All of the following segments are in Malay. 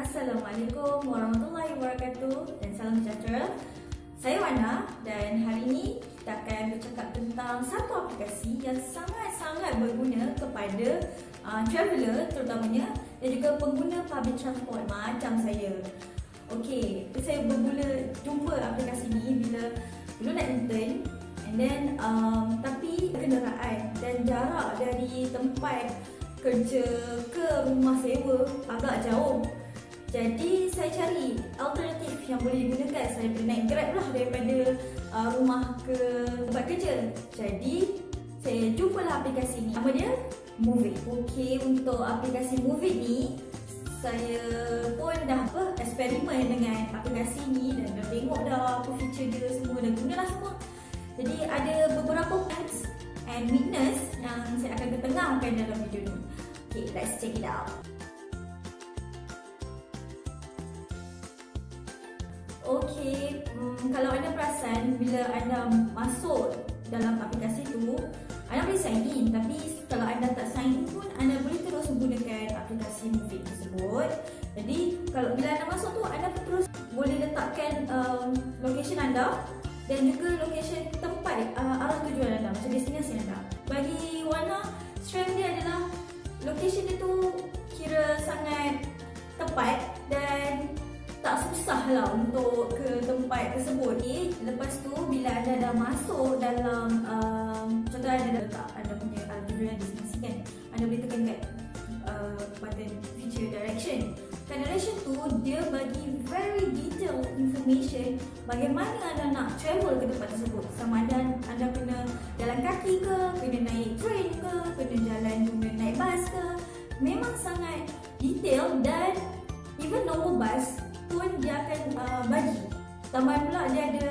Assalamualaikum warahmatullahi wabarakatuh dan salam sejahtera. Saya Wana dan hari ini kita akan bercakap tentang satu aplikasi yang sangat-sangat berguna kepada uh, traveller terutamanya dan juga pengguna public transport macam saya. Okey, saya bermula jumpa aplikasi ni bila dulu nak intern and then um, tapi kenderaan dan jarak dari tempat kerja ke rumah sewa agak jauh. Jadi saya cari alternatif yang boleh digunakan. Saya boleh naik Grab lah daripada uh, rumah ke tempat kerja. Jadi saya jumpalah aplikasi ni. Nama dia Move It. Okey, untuk aplikasi Move It ni saya pun dah apa eksperimen dengan aplikasi ni dan dah tengok dah apa feature dia semua dan gunalah semua. Jadi ada beberapa points and weakness yang saya akan ketengahkan dalam video ni. Okay, let's check it out. Okey, hmm, kalau anda perasan bila anda masuk dalam aplikasi tu, anda boleh sign in tapi kalau anda tak sign in pun anda boleh terus menggunakan aplikasi Movit tersebut. Jadi kalau bila anda masuk tu anda terus boleh letakkan um, location anda dan juga location tempat uh, arah tujuan anda macam destinasi anda. Bagi Wana, strength dia adalah location dia tu kira sangat tepat dan tak susah lah untuk ke tempat tersebut. Ni lepas tu bila anda dah masuk dalam um, contoh anda dah letak anda punya uh, tujuan destinasi kan anda boleh tekan kat uh, button feature direction. Kan direction tu dia bagi very detailed information bagaimana anda nak travel ke tempat tersebut. Sama ada anda kena jalan kaki ke kena naik train ke kena jalan guna naik bas ke. Memang sangat detail dan even normal bus pun dia akan uh, bagi. Tambah pula dia ada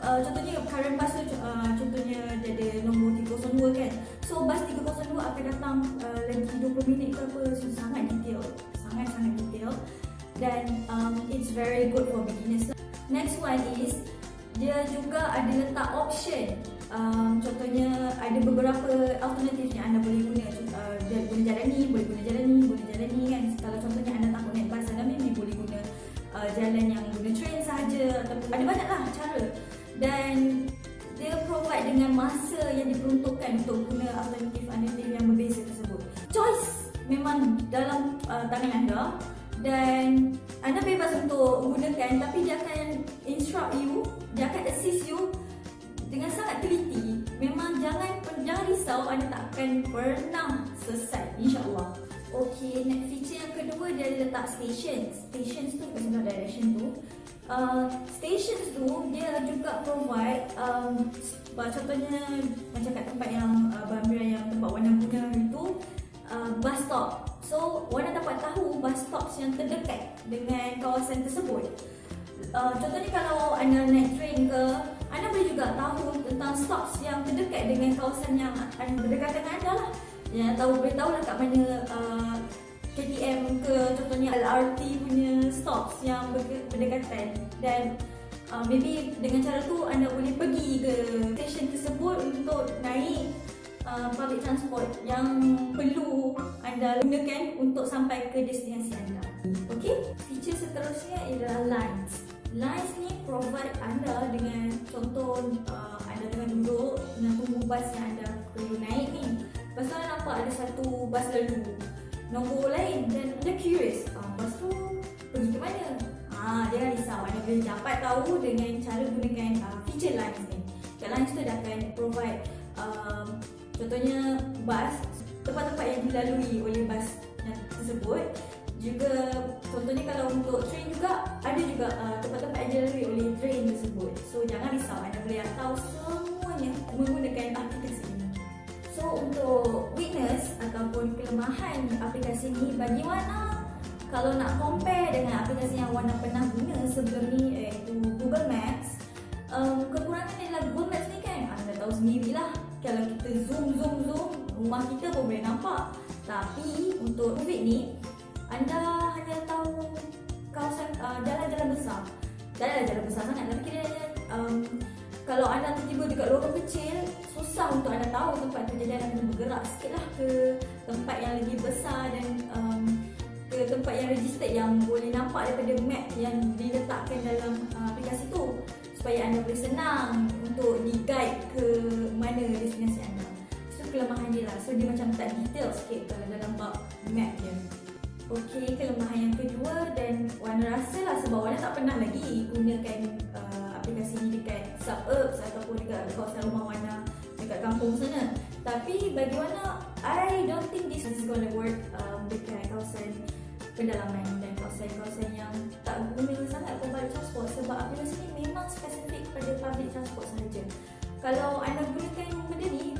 uh, contohnya current bus tu uh, contohnya dia ada nombor 302 kan. So bus 302 akan datang uh, lagi 20 minit ke apa. So sangat detail. Sangat-sangat detail. Dan um, it's very good for beginners. Next one is dia juga ada letak option um, contohnya ada beberapa alternatif yang anda boleh guna memang dalam uh, tangan anda dan anda bebas untuk gunakan tapi dia akan instruct you dia akan assist you dengan sangat teliti memang jangan jangan risau anda tak akan pernah sesat insyaallah Okey, next feature yang kedua dia letak station. Stations tu sebelah direction tu. Uh, stations tu dia juga provide um, contohnya macam kat tempat yang uh, Bambira yang tempat warna guna itu uh, bus stop. So, Wana dapat tahu bus stops yang terdekat dengan kawasan tersebut. Uh, contohnya kalau anda naik train ke, anda boleh juga tahu tentang stops yang terdekat dengan kawasan yang berdekatan dengan anda lah yang tahu boleh tahu lah kat mana uh, KTM ke contohnya LRT punya stops yang berdekatan dan uh, maybe dengan cara tu anda boleh pergi ke stesen tersebut untuk naik uh, public transport yang perlu anda gunakan untuk sampai ke destinasi anda. Okey, feature seterusnya ialah lines. Lines ni provide anda dengan contoh uh, anda tengah duduk dengan tunggu bas yang anda perlu naik ni anda nampak ada satu bas lalu Nombor lain dan anda curious ah, Bas tu pergi ke mana? Ah, jangan risau, anda boleh dapat tahu dengan cara gunakan uh, feature lines ni Kat lines tu dia akan provide um, Contohnya bas Tempat-tempat yang dilalui oleh bas yang tersebut juga contohnya kalau untuk train juga ada juga uh, tempat-tempat yang dilalui oleh train tersebut. So jangan risau anda boleh tahu semuanya menggunakan aplikasi ini. So untuk weakness ataupun kelemahan aplikasi ni bagi Wana kalau nak compare dengan aplikasi yang Wana pernah guna sebelum ni iaitu Google Maps um, kekurangan adalah Google Maps ni kan? Anda tahu sendirilah kalau kita zoom zoom zoom rumah kita pun boleh nampak. Tapi untuk COVID ni anda hanya tahu kawasan uh, jalan-jalan besar. Jalan-jalan besar sangat. Tapi kira um, kalau anda tiba-tiba dekat lorong kecil susah untuk anda tahu tempat tu jadi anda bergerak sikit lah ke tempat yang lebih besar dan um, ke tempat yang registered yang boleh nampak daripada map yang diletakkan dalam uh, aplikasi tu supaya anda boleh senang untuk di-guide ke mana destinasi anda. So kelemahan dia lah. So dia macam tak detail sikit kalau dalam bab map dia. Okey, kelemahan yang kedua dan Wana rasa lah sebab Wana tak pernah lagi gunakan uh, aplikasi ni dekat suburbs ataupun dekat kawasan rumah Wana dekat kampung sana. Tapi bagi Wana, I don't think this is gonna work um, dekat kawasan pedalaman dan kawasan-kawasan Kalau anda gunakan benda ni,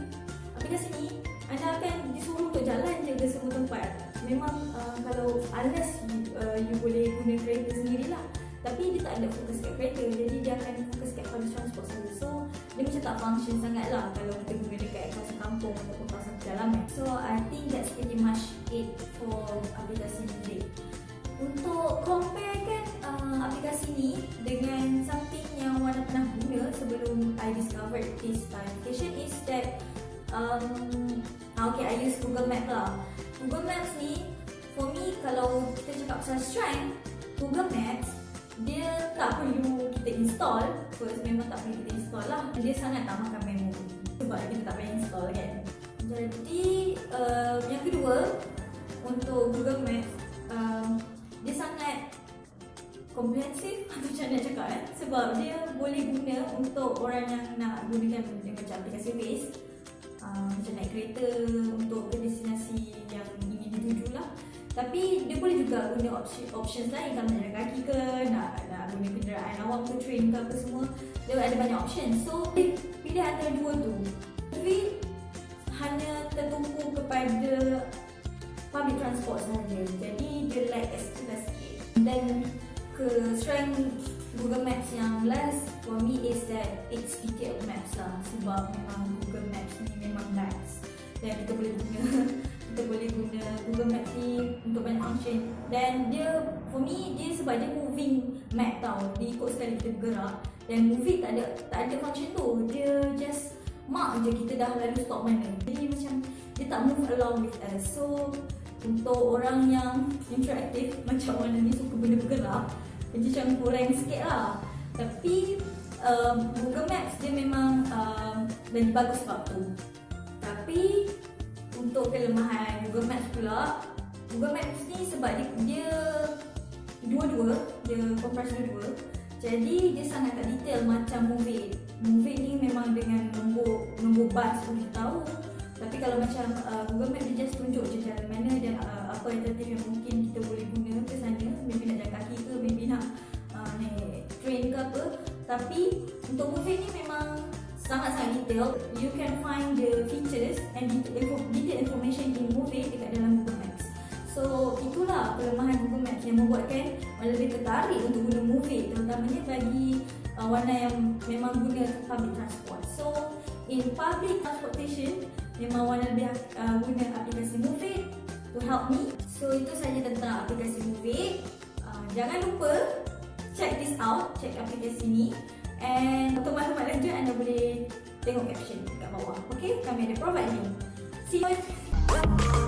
aplikasi ni, anda akan disuruh untuk jalan je ke semua tempat. Memang uh, kalau unless you, uh, you boleh guna kereta sendirilah. Tapi dia tak ada fokus kat kereta Jadi dia akan fokus kat public transport saja So dia macam tak function sangat lah Kalau kita guna dekat kawasan kampung Ataupun kawasan pedalaman So I think that's pretty much it For aplikasi ni Untuk comparekan uh, aplikasi ni Dengan something discovered this application Is that um, Okay, I use Google Maps lah. Google Maps ni For me, kalau kita cakap pasal strength Google Maps dia tak perlu kita install. First memang tak perlu kita install lah. Dia sangat tak makan memori sebab kita tak payah install kan? Jadi uh, yang kedua untuk Google Maps um, dia sangat komprehensif macam nak cakap eh sebab dia boleh guna untuk orang yang nak gunakan dia macam aplikasi Waze uh, macam naik kereta untuk ke destinasi yang ingin dituju lah tapi dia boleh juga guna option, options lain kalau nak jalan kaki ke, nak nak guna kenderaan awam ke, train ke apa semua. Dia ada banyak option. So, pilih antara dua tu. Tapi hanya tertumpu kepada public transport sahaja. Jadi dia like extra sikit. Dan ke strength Google Maps yang last for me is that it's detailed maps lah. Sebab memang Google Maps ni memang maps dan kita boleh guna kita boleh guna Google Maps ni untuk banyak function. Dan dia for me dia sebab dia moving map tau. Dia ikut sekali kita bergerak. Dan movie tak ada tak ada function tu. Dia just mark je kita dah lalu stop mana. Jadi macam dia tak move along with us. So untuk orang yang interaktif macam mana ni suka benda bergerak dia macam kurang sikit lah. Tapi um, Google Maps dia memang um, lagi bagus sebab tu tapi untuk kelemahan Google Maps pula Google Maps ni sebab dia, dia dua-dua dia compress dua-dua. Jadi dia sangat tak detail macam movie. Movie ni memang dengan nombor nombor bas pun tahu tapi kalau macam uh, Google Maps dia just tunjuk je jalan mana dan uh, apa alternatif yang mungkin kita boleh guna ke sana maybe nak jalan kaki ke maybe nak uh, naik train ke apa tapi untuk movie ni memang sangat-sangat detail. You can find the features and detail information in movie dekat dalam Google Maps. So itulah kelemahan Google Maps yang membuatkan orang lebih tertarik untuk guna movie terutamanya bagi uh, warna yang memang guna public transport. So in public transportation memang warna lebih uh, guna aplikasi movie to help me. So itu saja tentang aplikasi movie. Uh, jangan lupa check this out, check aplikasi ni. And untuk maklumat lanjut anda boleh tengok caption kat bawah. Okay, kami ada provide link. See you.